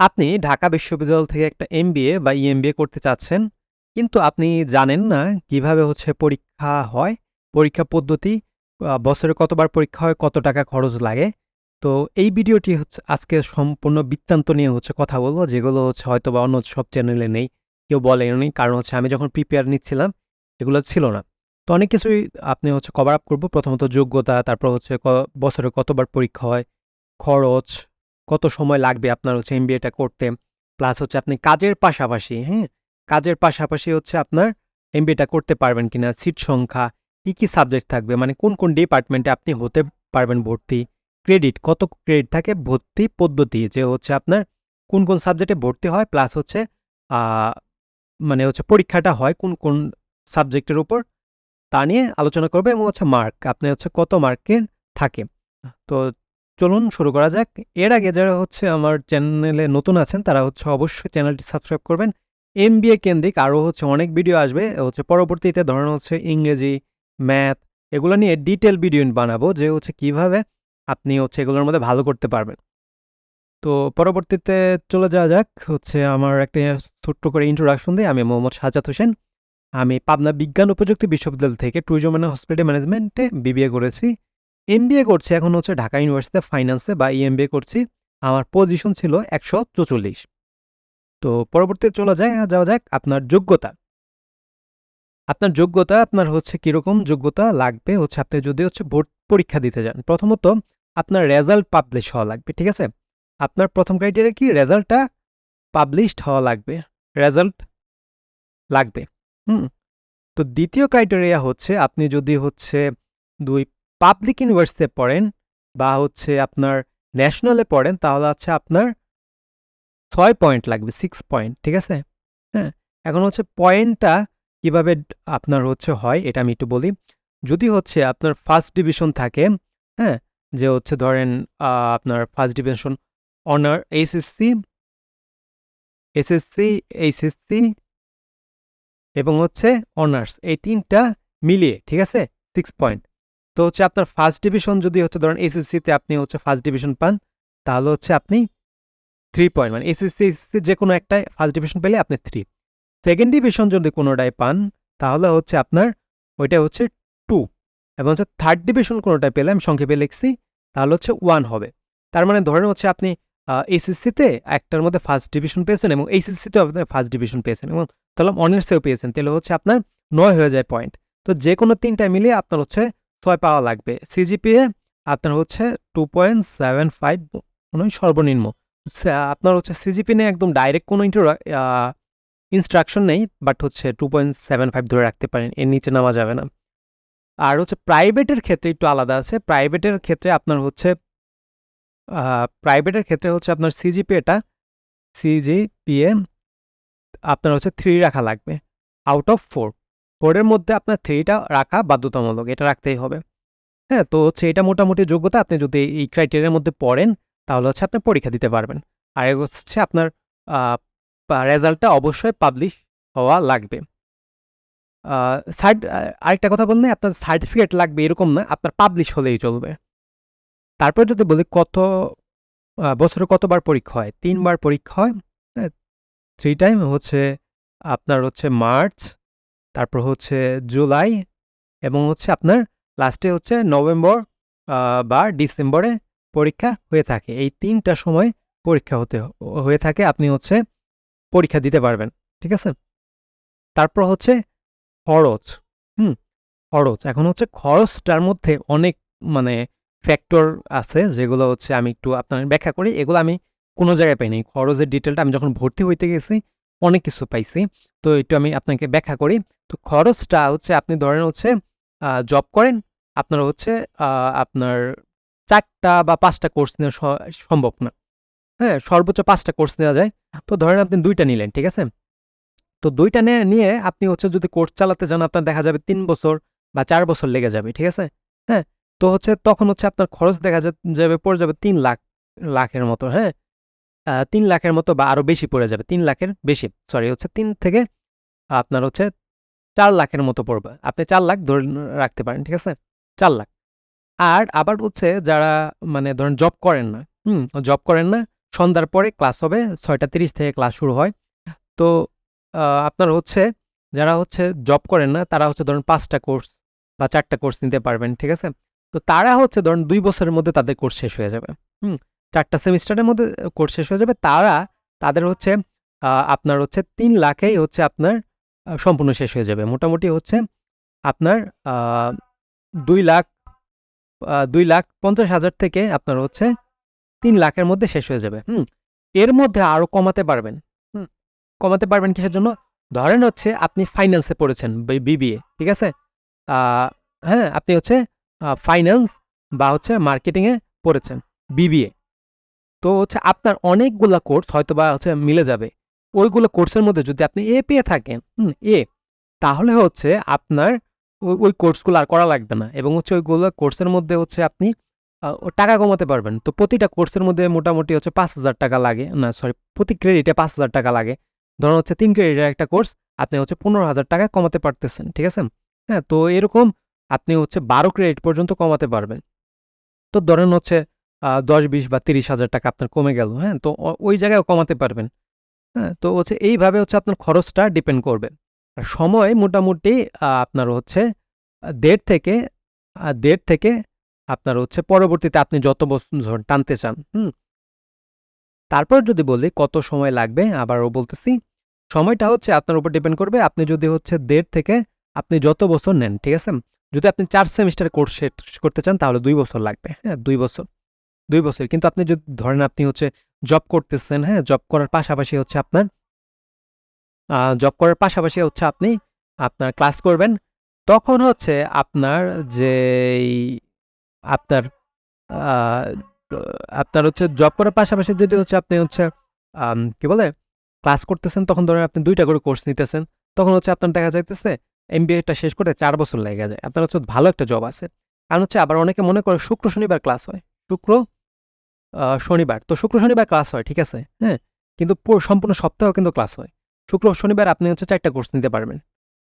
আপনি ঢাকা বিশ্ববিদ্যালয় থেকে একটা এমবিএ বা ইএমবিএ করতে চাচ্ছেন, কিন্তু আপনি জানেন না কীভাবে হচ্ছে পরীক্ষা হয়, পরীক্ষা পদ্ধতি বছরে কতবার পরীক্ষা হয়, কত টাকা খরচ লাগে। তো এই ভিডিওটি হচ্ছে আজকে সম্পূর্ণ বৃত্তান্ত নিয়ে হচ্ছে কথা বলব, যেগুলো হচ্ছে হয়তো বা অন্য সব চ্যানেলে নেই, কেউ বলেনি কারণ হচ্ছে আমি যখন প্রিপেয়ার নিচ্ছিলাম, এগুলো ছিল না। তো অনেক কিছুই আপনি হচ্ছে কভার আপ করব, প্রথমত যোগ্যতা, তারপর হচ্ছে বছরে কতবার পরীক্ষা হয়, খরচ কত সময় লাগবে আপনার হচ্ছে এমবিএটা করতে? প্লাস হচ্ছে আপনি কাজের পাশাপাশি হ্যাঁ? কাজের পাশাপাশি হচ্ছে আপনার এমবিএটা করতে পারবেন কিনা? সিট সংখ্যা, কি কি সাবজেক্ট থাকবে? মানে কোন কোন ডিপার্টমেন্টে আপনি হতে পারবেন ভর্তি? ক্রেডিট কত ক্রেডিট থাকে? ভর্তি পদ্ধতি, যে হচ্ছে আপনার কোন কোন সাবজেক্টে ভর্তি হয়? প্লাস হচ্ছে মানে হচ্ছে পরীক্ষাটা হয় কোন কোন সাবজেক্টের উপর। তা নিয়ে আলোচনা করবে এবং হচ্ছে মার্ক আপনি হচ্ছে কত মার্কের থাকে। তো চলুন শুরু করা যাক। এর আগে যারা হচ্ছে আমার চ্যানেলে নতুন আছেন, তারা হচ্ছে অবশ্যই চ্যানেলটি সাবস্ক্রাইব করবেন। এমবিএ কেন্দ্রিক আরও হচ্ছে অনেক ভিডিও আসবে। হচ্ছে পরবর্তীতে ধরেন হচ্ছে ইংরেজি, ম্যাথ এগুলো নিয়ে ডিটেল ভিডিও বানাবো যে হচ্ছে কীভাবে আপনি হচ্ছে এগুলোর মধ্যে ভালো করতে পারবেন। তো পরবর্তীতে চলে যাওয়া যাক। হচ্ছে আমার একটা ছোট্ট করে ইন্ট্রোডাকশন দিই আমি মোহাম্মদ সাজাদ হোসেন। আমি পাবনা বিজ্ঞান ও প্রযুক্তি বিশ্ববিদ্যালয় থেকে ট্যুরিজম অ্যান্ড হসপিটাল ম্যানেজমেন্টে বিবিএ করেছি। এমবিএ করছি, এখন হচ্ছে ঢাকা ইউনিভার্সিটিতে ফাইন্যান্সে বা ইএমবিএ করছি। আমার পজিশন ছিল একশো চৌচল্লিশ। তো পরবর্তীতে চলে যায় যাওয়া যাক আপনার যোগ্যতা। আপনার যোগ্যতা, আপনার হচ্ছে কীরকম যোগ্যতা লাগবে, হচ্ছে আপনি যদি হচ্ছে ভোট পরীক্ষা দিতে যান। প্রথমত, আপনার রেজাল্ট পাবলিশ হওয়া লাগবে, ঠিক আছে? আপনার প্রথম ক্রাইটেরিয়া কি? রেজাল্টটা পাবলিশড হওয়া লাগবে রেজাল্ট লাগবে, হুম? তো দ্বিতীয় ক্রাইটেরিয়া হচ্ছে, আপনি যদি হচ্ছে দুই পাবলিক ইউনিভার্সিটিতে পড়েন বা হচ্ছে আপনার ন্যাশনালে পড়েন, তাহলে হচ্ছে আপনার ছয় পয়েন্ট লাগবে সিক্স পয়েন্ট ঠিক আছে? হ্যাঁ এখন হচ্ছে পয়েন্টটা কীভাবে আপনার হচ্ছে হয়, এটা আমি একটু বলি। যদি হচ্ছে আপনার ফার্স্ট ডিভিশন থাকে হ্যাঁ যে হচ্ছে ধরেন আপনার first division honour HSC SSC HSC এবং হচ্ছে অনার্স এই তিনটা মিলিয়ে, ঠিক আছে? সিক্স পয়েন্ট তো হচ্ছে আপনার ফার্স্ট ডিভিশন যদি হচ্ছে ধরেন এসএসসিতে আপনি হচ্ছে ফার্স্ট ডিভিশন পান, তাহলে হচ্ছে আপনি থ্রি পয়েন্ট মানে এসএসসি এসএসসি যে কোনো একটাই ফার্স্ট ডিভিশন পেলে আপনি থ্রি সেকেন্ড ডিভিশন যদি কোনোটায় পান, তাহলে হচ্ছে আপনার ওইটা হচ্ছে টু এবং হচ্ছে থার্ড ডিভিশন কোনোটায় পেলে আমি সংক্ষেপে লিখছি, তাহলে হচ্ছে ওয়ান হবে। তার মানে ধরেন হচ্ছে আপনি এসএসসিতে একটার মধ্যে ফার্স্ট ডিভিশন পেয়েছেন এবং এইচএসসিতেও আপনি ফার্স্ট ডিভিশন পেয়েছেন এবং তাহলে অনার্সেও পেয়েছেন, তাহলে হচ্ছে আপনার নয় হয়ে যায় পয়েন্ট তো যে কোনো তিনটায় মিলিয়ে আপনার হচ্ছে ছয় পাওয়া লাগবে। সিজিপিএ আপনার হচ্ছে টু পয়েন্ট সেভেন ফাইভ মনে সর্বনিম্ন আপনার হচ্ছে সিজিপি নিয়ে একদম ডাইরেক্ট কোনো ইনস্ট্রাকশন নেই বাট হচ্ছে টু পয়েন্ট সেভেন ফাইভ ধরে রাখতে পারেন, এর নিচে নামা যাবে না। আর হচ্ছে প্রাইভেটের ক্ষেত্রে একটু আলাদা আছে প্রাইভেটের ক্ষেত্রে আপনার হচ্ছে প্রাইভেটের ক্ষেত্রে হচ্ছে আপনার সিজিপিএটা সিজিপিএ আপনার হচ্ছে থ্রি রাখা লাগবে আউট অফ ফোর ফোরের মধ্যে আপনার থ্রিটা রাখা বাধ্যতামূলক, এটা রাখতেই হবে। হ্যাঁ তো হচ্ছে এটা মোটামুটি যোগ্যতা, আপনি যদি এই ক্রাইটেরিয়ার মধ্যে পড়েন, তাহলে হচ্ছে আপনি পরীক্ষা দিতে পারবেন। আর হচ্ছে আপনার রেজাল্টটা অবশ্যই পাবলিশ হওয়া লাগবে। সার্ট আরেকটা কথা বললে, আপনার সার্টিফিকেট লাগবে এরকম না, আপনার পাবলিশ হলেই চলবে। তারপর যদি বলি কত বছরে কতবার পরীক্ষা হয়, তিনবার পরীক্ষা হয় হ্যাঁ থ্রি টাইম হচ্ছে আপনার হচ্ছে মার্চ তারপর হচ্ছে জুলাই এবং হচ্ছে আপনার লাস্টে হচ্ছে নভেম্বর বা ডিসেম্বরে পরীক্ষা হয়ে থাকে। এই তিনটা সময় পরীক্ষা হতে, হয়ে থাকে, আপনি হচ্ছে পরীক্ষা দিতে পারবেন, ঠিক আছে? তারপর হচ্ছে খরচ, হুম, খরচ। এখন হচ্ছে খরচটার মধ্যে অনেক মানে ফ্যাক্টর আছে, যেগুলো হচ্ছে আমি একটু আপনার ব্যাখ্যা করি। এগুলো আমি কোনো জায়গায় পাইনি। খরচের ডিটেলটা আমি যখন ভর্তি হইতে গেছি অনেক কিছু পাইছি। তো একটু আমি আপনাকে ব্যাখ্যা করি। তো খরচটা হচ্ছে, আপনি ধরেন হচ্ছে জব করেন, আপনার হচ্ছে আপনার চারটা বা পাঁচটা কোর্স নেওয়া সম্ভব না। হ্যাঁ সর্বোচ্চ পাঁচটা কোর্স নেওয়া যায়। তো ধরেন আপনি দুইটা নিলেন, ঠিক আছে? তো দুইটা নিয়ে আপনি হচ্ছে যদি কোর্স চালাতে যান, আপনার দেখা যাবে তিন বছর বা চার বছর লেগে যাবে, ঠিক আছে? হ্যাঁ তো হচ্ছে তখন হচ্ছে আপনার খরচ দেখা যাবে, পড়ে যাবে তিন লাখ, লাখের মতো হ্যাঁ? তিন লাখের মতো বা আরও বেশি পড়ে যাবে। তিন লাখের বেশি সরি হচ্ছে তিন থেকে আপনার হচ্ছে চার লাখের মতো পড়বে। আপনি চার লাখ ধরে রাখতে পারেন, ঠিক আছে? চার লাখ। আর আবার হচ্ছে যারা মানে ধরেন জব করেন না, হুম জব করেন না, সন্ধ্যার পরে ক্লাস হবে, ছয়টা তিরিশ থেকে ক্লাস শুরু হয়। তো আপনার হচ্ছে যারা হচ্ছে জব করেন না, তারা হচ্ছে ধরুন পাঁচটা কোর্স বা চারটা কোর্স নিতে পারবেন, ঠিক আছে? তো তারা হচ্ছে ধরুন দুই বছরের মধ্যে তাদের কোর্স শেষ হয়ে যাবে, হুম? চারটা সেমিস্টারের মধ্যে কোর্স শেষ হয়ে যাবে। তারা, তাদের হচ্ছে আপনার হচ্ছে তিন লাখেই হচ্ছে আপনার সম্পূর্ণ শেষ হয়ে যাবে। মোটামুটি হচ্ছে আপনার দুই লাখ দুই লাখ পঞ্চাশ হাজার থেকে আপনার হচ্ছে তিন লাখের মধ্যে শেষ হয়ে যাবে। হুম, এর মধ্যে আরও কমাতে পারবেন। হুম, কমাতে পারবেন কিসের জন্য? ধরেন হচ্ছে আপনি ফাইন্যান্সে পড়েছেন বিবিএ ঠিক আছে? হ্যাঁ আপনি হচ্ছে ফাইন্যান্স বা হচ্ছে মার্কেটিংয়ে পড়েছেন বিবিএ তো হচ্ছে আপনার অনেকগুলা কোর্স হয়তো বা হচ্ছে মিলে যাবে। ওইগুলো কোর্সের মধ্যে যদি আপনি এ পেয়ে থাকেন এ তাহলে হচ্ছে আপনার ওই ওই কোর্সগুলো আর করা লাগবে না এবং হচ্ছে ওইগুলো কোর্সের মধ্যে হচ্ছে আপনি টাকা কমাতে পারবেন। তো প্রতিটা কোর্সের মধ্যে মোটামুটি হচ্ছে পাঁচ হাজার টাকা লাগে, না সরি প্রতি ক্রেডিটে পাঁচ হাজার টাকা লাগে। ধরুন হচ্ছে তিন ক্রেডিটের একটা কোর্স আপনি হচ্ছে পনেরো হাজার টাকা কমাতে পারতেছেন, ঠিক আছে? হ্যাঁ তো এরকম আপনি হচ্ছে বারো ক্রেডিট পর্যন্ত কমাতে পারবেন। তো ধরেন হচ্ছে দশ বিশ বা তিরিশ হাজার টাকা আপনার কমে গেল হ্যাঁ? তো ওই জায়গায় কমাতে পারবেন হ্যাঁ? তো হচ্ছে এইভাবে হচ্ছে আপনার খরচটা ডিপেন্ড করবে। আর সময় মোটামুটি আপনার হচ্ছে দেড় থেকে দেড় থেকে আপনার হচ্ছে পরবর্তীতে আপনি যত বছর টানতে চান, হুম? তারপর যদি বলি কত সময় লাগবে, আবারও বলতেছি, সময়টা হচ্ছে আপনার উপর ডিপেন্ড করবে, আপনি যদি হচ্ছে দেড় থেকে আপনি যত বছর নেন, ঠিক আছে? যদি আপনি চার সেমিস্টার কোর্স শেষ করতে চান, তাহলে দুই বছর লাগবে হ্যাঁ? দুই বছর। দুই বছর। কিন্তু আপনি যদি ধরেন আপনি হচ্ছে জব করতেছেন হ্যাঁ? জব করার পাশাপাশি হচ্ছে আপনার জব করার পাশাপাশি হচ্ছে আপনি আপনার ক্লাস করবেন। তখন হচ্ছে আপনার যে আপনার আপনার হচ্ছে জব করার পাশাপাশি যদি হচ্ছে আপনি হচ্ছে কি বলে? ক্লাস করতেছেন, তখন ধরেন আপনি দুইটা করে কোর্স নিতেছেন। তখন হচ্ছে আপনার দেখা যাইতেছে এমবিএটা শেষ করতে চার বছর লেগে যায়। আপনার হচ্ছে ভালো একটা জব আছে। কারণ হচ্ছে আবার অনেকে মনে করে শুক্র শনিবার ক্লাস হয়। শুক্র শনিবার। তো শুক্র, শনিবার ক্লাস হয়, ঠিক আছে? হ্যাঁ? কিন্তু সম্পূর্ণ সপ্তাহ কিন্তু ক্লাস হয়। শুক্র, শনিবার আপনি হচ্ছে চারটা কোর্স নিতে পারবেন।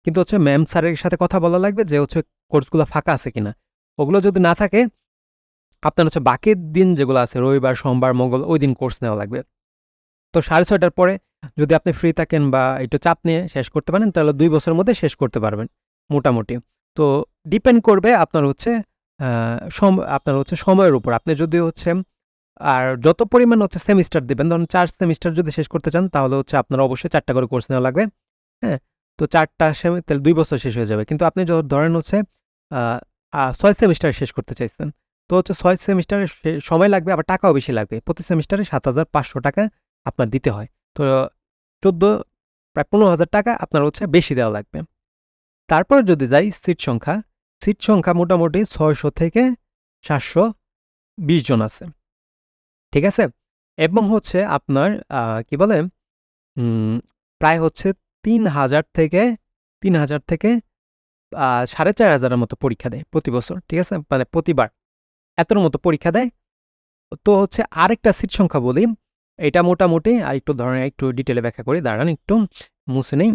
কিন্তু হচ্ছে ম্যাম স্যারের সাথে কথা বলা লাগবে যে হচ্ছে কোর্সগুলো ফাঁকা আছে কিনা। ওগুলো যদি না থাকে, আপনার হচ্ছে বাকি দিন যেগুলো আছে, রবিবার, সোমবার, মঙ্গল, ওই দিন কোর্স নেওয়া লাগবে। তো সাড়ে ছয়টার পরে যদি আপনি ফ্রি থাকেন বা একটু চাপ নিয়ে শেষ করতে পারেন, তাহলে দুই বছরের মধ্যে শেষ করতে পারবেন, মোটামুটি। তো ডিপেন্ড করবে আপনার হচ্ছে সম- আপনার হচ্ছে সময়ের উপর। আপনি যদি হচ্ছে, আর যত পরিমাণ হচ্ছে সেমিস্টার দেবেন, ধরুন চার সেমিস্টার যদি শেষ করতে চান, তাহলে হচ্ছে আপনার অবশ্যই চারটা করে কোর্স নেওয়া লাগবে। হ্যাঁ? তো চারটা সেমি তাহলে দুই বছর শেষ হয়ে যাবে। কিন্তু আপনি ধরেন হচ্ছে ছয় সেমিস্টার শেষ করতে চাইছেন, তো হচ্ছে ছয় সেমিস্টারে সময় লাগবে, আবার টাকাও বেশি লাগবে। প্রতি সেমিস্টারে সাত হাজার পাঁচশো টাকা আপনার দিতে হয়। তো চোদ্দ, প্রায় পনেরো হাজার টাকা আপনার হচ্ছে বেশি দেওয়া লাগবে। তারপর যদি যাই সিট সংখ্যা সিট সংখ্যা মোটামুটি ছয়শো থেকে সাতশো বিশ জন আছে। ঠিক আছে? এবং হচ্ছে আপনার কি বলে প্রায় হচ্ছে তিন হাজার থেকে, তিন হাজার থেকে সাড়ে চার হাজারের মতো পরীক্ষা দেয় প্রতি বছর। ঠিক আছে? মানে প্রতিবার এতর মতো পরীক্ষা দেয়। তো হচ্ছে আরেকটা সিট সংখ্যা বলি। এটা মোটামুটি আর একটু ধরনের একটু ডিটেলে ব্যাখ্যা করি। দাঁড়ান, একটু মুছে নেই।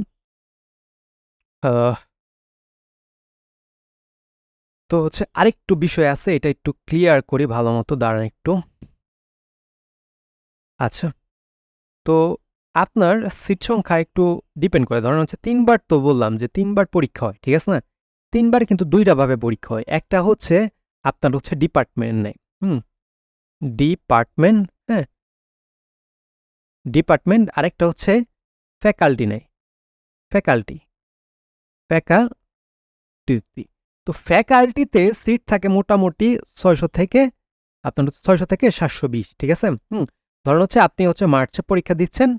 তো হচ্ছে আরেকটু বিষয় আছে, এটা একটু ক্লিয়ার করি ভালো মতো দাঁড়ান একটু। আচ্ছা তো আপনার সিট সংখ্যা একটু ডিপেন্ড করে, ধরেন হচ্ছে তিনবার তো বললাম যে তিনবার পরীক্ষা হয়, ঠিক আছে না? তিনবার কিন্তু দুইটা ভাবে পরীক্ষা হয়, একটা হচ্ছে আপনার হচ্ছে ডিপার্টমেন্ট নেয় হুম? ডিপার্টমেন্ট হ্যাঁ। ডিপার্টমেন্ট আরেকটা হচ্ছে ফ্যাকাল্টি নেয় ফ্যাকাল্টি ফ্যাকাল্টি তো ফ্যাকাল্টিতে সিট থাকে মোটামুটি ছয়শো থেকে, আপনার ছয়শো থেকে সাতশো বিশ, ঠিক আছে? ধরুন হচ্ছে আপনি হচ্ছে মার্চে পরীক্ষা দিচ্ছেন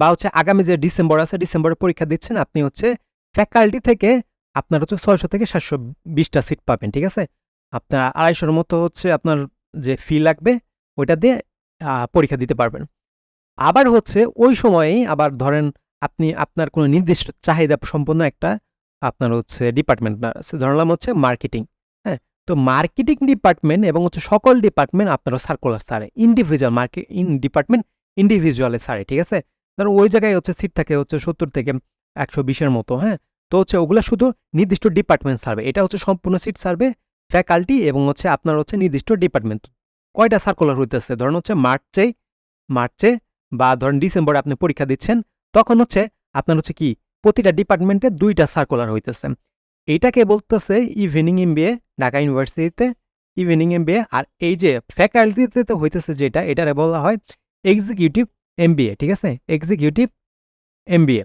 বা হচ্ছে আগামী যে ডিসেম্বর আছে ডিসেম্বরে পরীক্ষা দিচ্ছেন, আপনি হচ্ছে ফ্যাকাল্টি থেকে আপনার হচ্ছে ছয়শো থেকে সাতশো বিশটা সিট পাবেন, ঠিক আছে? আপনার আড়াইশোর মতো হচ্ছে আপনার যে ফি লাগবে, ওইটা দিয়ে পরীক্ষা দিতে পারবেন। আবার হচ্ছে ওই সময়েই আবার ধরেন আপনি আপনার কোনো নির্দিষ্ট চাহিদা সম্পন্ন একটা আপনার হচ্ছে ডিপার্টমেন্ট ধরলাম হচ্ছে মার্কেটিং হ্যাঁ? তো মার্কেটিং ডিপার্টমেন্ট এবং হচ্ছে সকল ডিপার্টমেন্ট আপনারা সার্কুলার সারে ইন্ডিভিজুয়াল মার্কেট ইন ডিপার্টমেন্ট ইন্ডিভিজুয়ালে সারে ঠিক আছে? ধরুন ওই জায়গায় হচ্ছে সিট থাকে হচ্ছে সত্তর থেকে একশো বিশের মতো হ্যাঁ? তো হচ্ছে ওগুলো শুধু নির্দিষ্ট ডিপার্টমেন্ট সার্ভে এটা হচ্ছে সম্পূর্ণ সিট সার্ভে ফ্যাকাল্টি এবং হচ্ছে আপনার হচ্ছে নির্দিষ্ট ডিপার্টমেন্ট কয়টা সার্কুলার হইতেছে? ধরুন হচ্ছে মার্চে মার্চে বা ধরেন ডিসেম্বরে আপনি পরীক্ষা দিচ্ছেন, তখন হচ্ছে আপনার হচ্ছে কি? প্রতিটা ডিপার্টমেন্টে দুইটা সার্কুলার হইতেছে। এইটাকে বলতেছে ইভিনিং এমবিএ ঢাকা ইউনিভার্সিটিতে ইভিনিং এমবিএ আর এই যে ফ্যাকাল্টিতে হইতেছে যেটা, এটারে বলা হয় এক্সিকিউটিভ এমবিএ ঠিক আছে? এক্সিকিউটিভ এমবিএ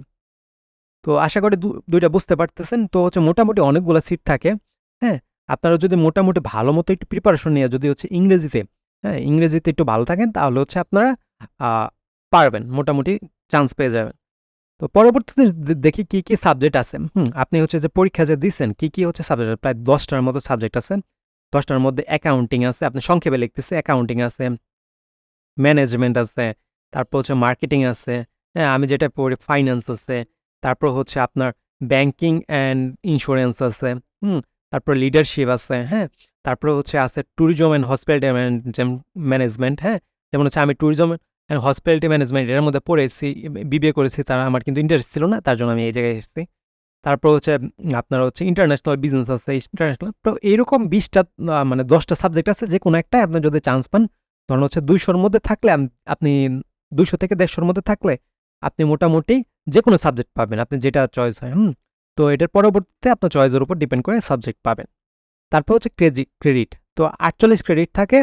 তো আশা করি দুইটা বুঝতে পারতেছেন। তো হচ্ছে মোটামুটি অনেকগুলো সিট থাকে হ্যাঁ? আপনারা যদি মোটামুটি ভালো মতো একটু প্রিপারেশন নিয়ে যদি হচ্ছে ইংরেজিতে হ্যাঁ? ইংরেজিতে একটু ভালো থাকেন, তাহলে হচ্ছে আপনারা পারবেন, মোটামুটি চান্স পেয়ে যাবেন। তো পরবর্তীতে দেখি কি কি সাবজেক্ট আছে। হুম, আপনি হচ্ছে যে পরীক্ষা যে দিচ্ছেন কি কি হচ্ছে সাবজেক্ট প্রায় দশটার মতো সাবজেক্ট আছে। দশটার মধ্যে অ্যাকাউন্টিং আছে, আপনি সংক্ষেপে লিখতেছে অ্যাকাউন্টিং আছে ম্যানেজমেন্ট আছে, তারপর হচ্ছে মার্কেটিং আছে হ্যাঁ আমি যেটা পড়ি ফাইন্যান্স আছে, তারপর হচ্ছে আপনার ব্যাংকিং অ্যান্ড ইন্স্যুরেন্স আছে, হুম, তারপর লিডারশিপ আছে হ্যাঁ তারপর হচ্ছে আছে ট্যুরিজম অ্যান্ড হসপিটালিটি ম্যানেজমেন্ট হ্যাঁ যেমন হচ্ছে আমি ট্যুরিজম অ্যান্ড হসপিটালিটি ম্যানেজমেন্ট এর মধ্যে পড়েছি বিবিএ করেছি, তারা আমার কিন্তু ইন্টারেস্ট ছিল না, তার জন্য আমি এই জায়গায় এসেছি। তারপর হচ্ছে, আপনার হচ্ছে ইন্টারন্যাশনাল বিজনেস আছে ইন্টারন্যাশনাল তো এইরকম বিশটা মানে দশটা সাবজেক্ট আছে যে কোনো একটা আপনি যদি চান্স পান, ধরুন হচ্ছে দুইশোর মধ্যে থাকলে আপনি দুইশো থেকে দেড়শোর মধ্যে থাকলে আপনি মোটামুটি যে কোনো সাবজেক্ট পাবেন, আপনি যেটা চয়েস হয়, হুম? তো এটার পরবর্তীতে আপনার চয়েসের উপর ডিপেন্ড করে সাবজেক্ট পাবেন। তারপর হচ্ছে ক্রেডিট ক্রেডিট তো আটচল্লিশ ক্রেডিট থাকে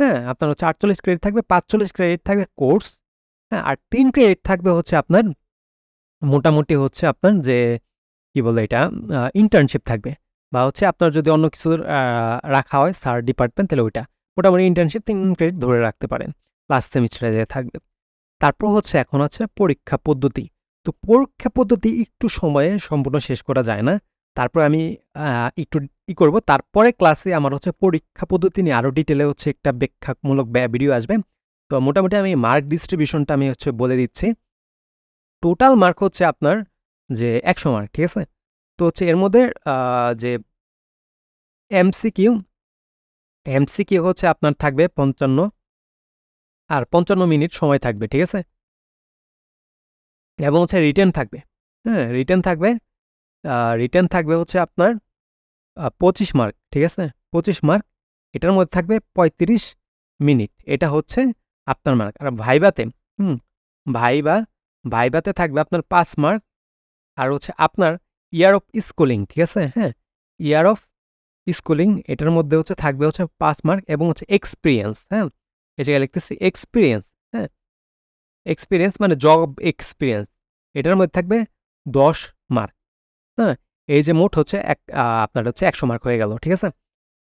হ্যাঁ আপনার হচ্ছে আটচল্লিশ ক্রেডিট থাকবে, পাঁচচল্লিশ ক্রেডিট থাকবে কোর্স হ্যাঁ আর তিন ক্রেডিট থাকবে হচ্ছে আপনার মোটামুটি হচ্ছে আপনার যে, কি বলে এটা ইন্টার্নশিপ থাকবে বা হচ্ছে আপনার যদি অন্য কিছু রাখা হয় স্যার ডিপার্টমেন্ট তাহলে ওইটা মোটামুটি ইন্টার্নশিপ তিন ক্রেডিট ধরে রাখতে পারেন লাস্ট সেমিস্টারে যে থাকবে। তারপর হচ্ছে এখন আছে পরীক্ষা পদ্ধতি, তো পরীক্ষা পদ্ধতি একটু সময়ে সম্পূর্ণ শেষ করা যায় না, তারপর আমি একটু ই করব। তারপরে ক্লাসে আমার হচ্ছে পরীক্ষা পদ্ধতি নিয়ে আরও ডিটেলে হচ্ছে একটা ব্যাখ্যামূলক ভিডিও আসবে। তো মোটামুটি আমি মার্ক ডিস্ট্রিবিউশনটা আমি হচ্ছে বলে দিচ্ছি। টোটাল মার্ক হচ্ছে আপনার যে একশো মার্ক ঠিক আছে? তো হচ্ছে এর মধ্যে যে এমসিকিউ এমসিকিউ হচ্ছে আপনার থাকবে পঞ্চান্ন আর পঞ্চান্ন মিনিট সময় থাকবে, ঠিক আছে? এবং হচ্ছে রিটার্ন থাকবে হ্যাঁ রিটার্ন থাকবে রিটার্ন থাকবে হচ্ছে আপনার পঁচিশ মার্ক, ঠিক আছে? পঁচিশ মার্ক, এটার মধ্যে থাকবে পঁয়ত্রিশ মিনিট। এটা হচ্ছে আপনার মার্ক। আর ভাইবাতে, হুম, ভাইবা, ভাইবাতে থাকবে আপনার পাঁচ মার্ক। আর হচ্ছে আপনার ইয়ার অফ স্কুলিং, ঠিক আছে? হ্যাঁ ইয়ার অফ স্কুলিং, এটার মধ্যে হচ্ছে থাকবে হচ্ছে পাঁচ মার্ক এবং হচ্ছে এক্সপিরিয়েন্স হ্যাঁ? এই জায়গায় লিখতেছি এক্সপিরিয়েন্স হ্যাঁ? এক্সপিরিয়েন্স মানে জব এক্সপিরিয়েন্স। এটার মধ্যে থাকবে দশ মার্ক হ্যাঁ? এই যে মোট হচ্ছে এক আপনার হচ্ছে একশো মার্ক হয়ে গেল, ঠিক আছে?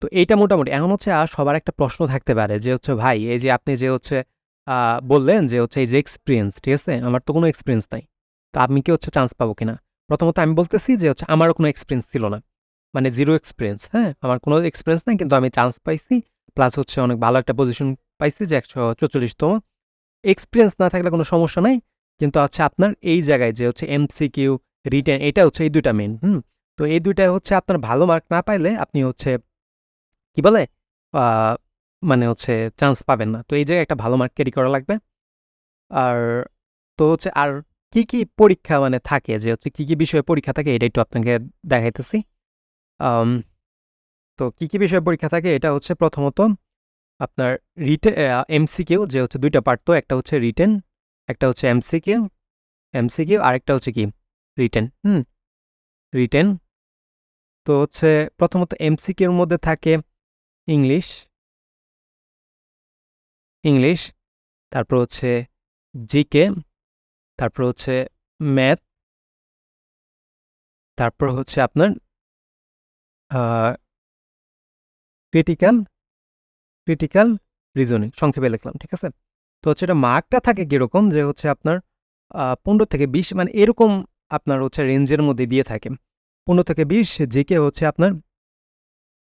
তো এইটা মোটামুটি, এখন হচ্ছে আর সবার একটা প্রশ্ন থাকতে পারে যে হচ্ছে, ভাই, এই যে আপনি যে হচ্ছে বললেন যে হচ্ছে এই যে এক্সপিরিয়েন্স ঠিক আছে? আমার তো কোনো এক্সপিরিয়েন্স নাই, তো আমি কি হচ্ছে চান্স পাবো কিনা? প্রথমত আমি বলতেছি যে হচ্ছে, আমারও কোনো এক্সপিরিয়েন্স ছিল না মানে জিরো এক্সপিরিয়েন্স হ্যাঁ? আমার কোনো এক্সপিরিয়েন্স নাই, কিন্তু আমি চান্স পাইছি প্লাস হচ্ছে অনেক ভালো একটা পজিশন পাইছি যে একশো চৌচল্লিশতম। এক্সপিরিয়েন্স না থাকলে কোনো সমস্যা নাই, কিন্তু হচ্ছে আপনার এই জায়গায় যে হচ্ছে এমসিকিউ রিটেন এটা হচ্ছে এই দুইটা মেন হুম? তো এই দুইটায় হচ্ছে আপনার ভালো মার্ক না পাইলে আপনি হচ্ছে, কি বলে মানে হচ্ছে চান্স পাবেন না। তো এই জায়গায় একটা ভালো মার্ক ক্যারি করা লাগবে। আর তো হচ্ছে, আর কি কি পরীক্ষা মানে থাকে? যে হচ্ছে কি কি বিষয়ে পরীক্ষা থাকে, এটা একটু আপনাকে দেখাইতেছি। তো কি কি বিষয়ে পরীক্ষা থাকে? এটা হচ্ছে প্রথমত আপনার রিটেন এমসিকিউ যে হচ্ছে দুইটা পার্ট তো, একটা হচ্ছে রিটেন একটা হচ্ছে এমসিকিউ আর একটা হচ্ছে কি? Written, hmm, written. তো হচ্ছে প্রথমত এমসিকিউর মধ্যে থাকে ইংলিশ। ইংলিশ, তারপর হচ্ছে জিকে তারপর হচ্ছে ম্যাথ, তারপর হচ্ছে আপনার ক্রিটিক্যাল ক্রিটিক্যাল রিজনিং, সংক্ষেপে লিখলাম, ঠিক আছে? তো হচ্ছে এটা মার্কটা থাকে কীরকম যে হচ্ছে আপনার পনেরো থেকে বিশ মানে এরকম আপনার হচ্ছে রেঞ্জের মধ্যে দিয়ে থাকে। পনেরো থেকে বিশ জিকে হচ্ছে আপনার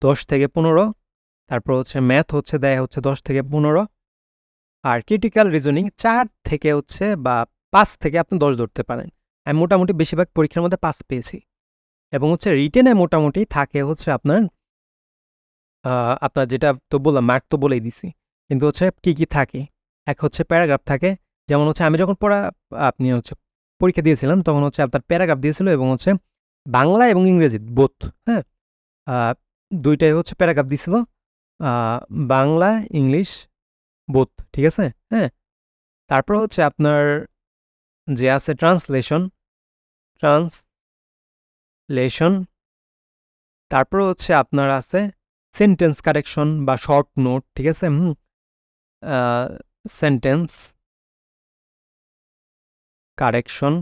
দশ থেকে পনেরো, তারপর হচ্ছে ম্যাথ হচ্ছে দেয় হচ্ছে দশ থেকে পনেরো, আর ক্রিটিক্যাল রিজনিং চার থেকে হচ্ছে বা পাঁচ থেকে আপনি দশ ধরতে পারেন। আমি মোটামুটি বেশিরভাগ পরীক্ষার মধ্যে পাস পেয়েছি। এবং হচ্ছে রিটেনে মোটামুটি থাকে হচ্ছে আপনার আপনার যেটা তো বললাম মার্ক তো বলেই দিছি। কিন্তু হচ্ছে কি কি থাকে? এক হচ্ছে প্যারাগ্রাফ থাকে। যেমন হচ্ছে আমি যখন পড়া, আপনি হচ্ছে পরীক্ষা দিয়েছিলাম তখন হচ্ছে আপনার প্যারাগ্রাফ দিয়েছিল এবং হচ্ছে বাংলা এবং ইংরেজি বোথ হ্যাঁ? দুইটাই হচ্ছে প্যারাগ্রাফ দিছিল। বাংলা, ইংলিশ বোথ ঠিক আছে? হ্যাঁ? তারপর হচ্ছে আপনার যে আছে ট্রান্সলেশন ট্রান্সলেশন তারপর হচ্ছে আপনার আছে সেন্টেন্স কারেকশন বা শর্ট নোট ঠিক আছে? Sentence correction.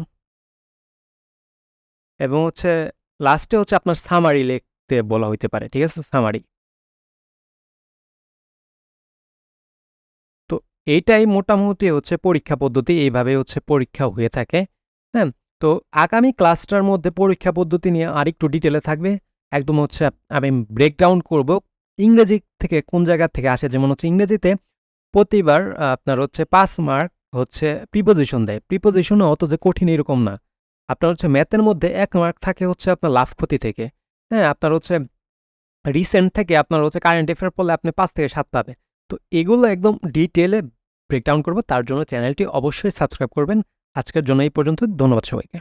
এবং হচ্ছে লাস্টে হচ্ছে আপনার সামারি লিখতে বলা হইতে পারে, ঠিক আছে? সামারি। তো এইটাই মোটামুটি হচ্ছে পরীক্ষা পদ্ধতি এইভাবে হচ্ছে পরীক্ষা হয়ে থাকে হ্যাঁ? তো আগামী ক্লাসটার মধ্যে পরীক্ষা পদ্ধতি নিয়ে আরেকটু ডিটেলে থাকবে। একদম হচ্ছে আমি ব্রেকডাউন করব ইংরেজি থেকে কোন জায়গা থেকে আসে। যেমন হচ্ছে ইংরেজিতে প্রতিবার আপনার হচ্ছে পাঁচ মার্ক হচ্ছে প্রিপোজিশন দেয়। প্রিপোজিশনও অত যে কঠিন এরকম না। আপনার হচ্ছে ম্যাথের মধ্যে এক মার্ক থাকে হচ্ছে আপনার লাভ ক্ষতি থেকে। হ্যাঁ আপনার হচ্ছে রিসেন্ট থেকে আপনার হচ্ছে কারেন্ট অ্যাফেয়ার পড়লে আপনি পাঁচ থেকে সাত পাবে তো এগুলো একদম ডিটেলে ব্রেকডাউন করব। তার জন্য চ্যানেলটি অবশ্যই সাবস্ক্রাইব করবেন। আজকের জন্য এই পর্যন্ত। ধন্যবাদ সবাইকে।